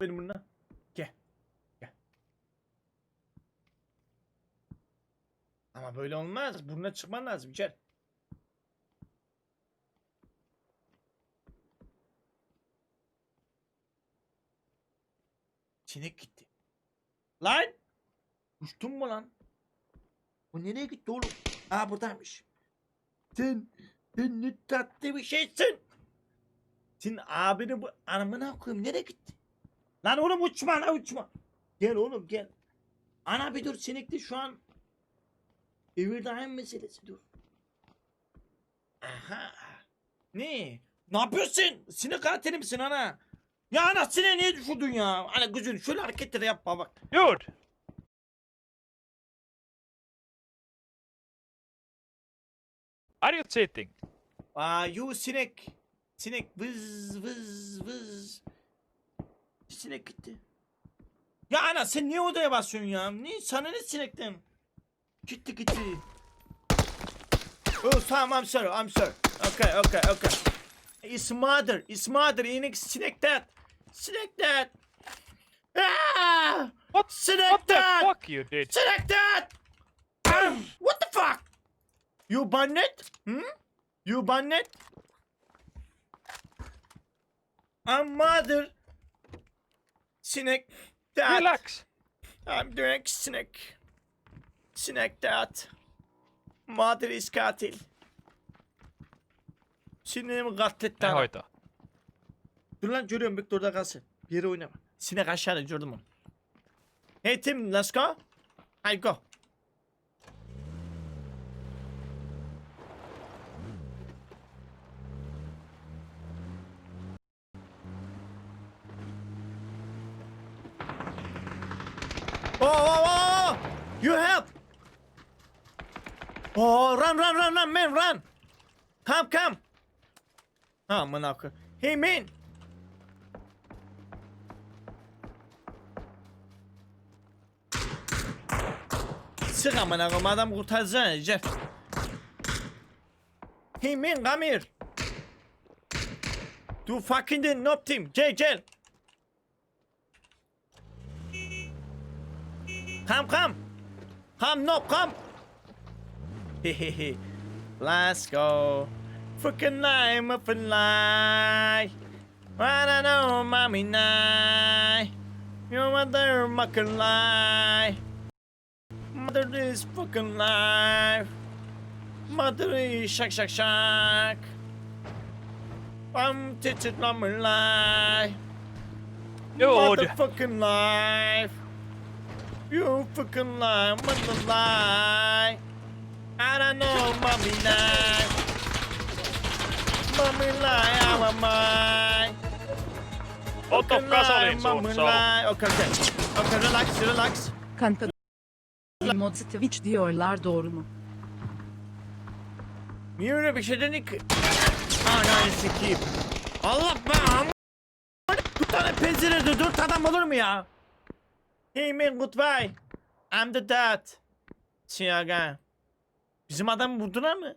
benim bununla. Gel. Gel. Ama böyle olmaz. Burnuna çıkman lazım. Gel. Sinek gitti. Lan! Uçtun mu lan? Bu nereye gitti oğlum? Aa buradaymış. Sen, sen ne tatlı bir şeysin. Senin abini bu anamına koyayım nereye gitti? Lan oğlum uçma lan uçma. Gel oğlum gel. Ana bir dur sinekli şu an Evirdaim meselesi dur. Aha. Ne? Ne yapıyorsun? Sinek katili misin ana? Ya ana sineği niye düşürdün ya? Ana gözün şöyle hareketleri yapma bak. Dude! Are you cheating? Aa you sinek. Sinek vız vız vız. Sinek gitti. Ya ana sen niye odaya basıyorsun ya? Ne sana ne sinekten? Gitti gitti. Oh tamam I'm sorry I'm sorry. Okay okay okay. It's mother. It's mother. İnek sinek that. Sinek that. Ah! What, Sinek what the that. fuck you did? Sinek that. Um, what the fuck? You bonnet? Hmm? You bonnet? I'm mother. Sinek that. Relax! I'm doing sinek. Sinek that. Mother is katil. Sineğimi katletti. Ne adam. hoita? Dur lan görüyorum Victor orada kalsın. Bir yere oynama. Sinek aşağıda gördüm onu. Hey Tim let's go. Hadi go. Oh, oh, oh! You help! Oh, run, run, run, run, man, run! Come, come! Amına koyayım. Hey man! Sık amına koyayım adam kurtarsana Jeff. Hey man come here. Du fucking the noob team. Gel gel. Come come. Come noob come. Hehehe. Let's go. Fucking lie, muffin lie. I don't know, mommy night. Your mother fucking lie. Mother is fucking life. Mother is shak shak shak. I'm teaching on my life. Dude! Motherfucking life. You fucking lie, mother lie. I don't know, mommy lie. Mommy lie, I'm a mine. Ota mommy sun lie. Okay, okay. Okay, relax, relax. Kanka mod Twitch diyorlar doğru mu? Niye öyle bir şey dedin ki? Ananı sikeyim. Allah be amma. Bir tane pencerede dört adam olur mu ya? Hey man goodbye. I'm the dad. Siyaga. Bizim adamı vurdular mı?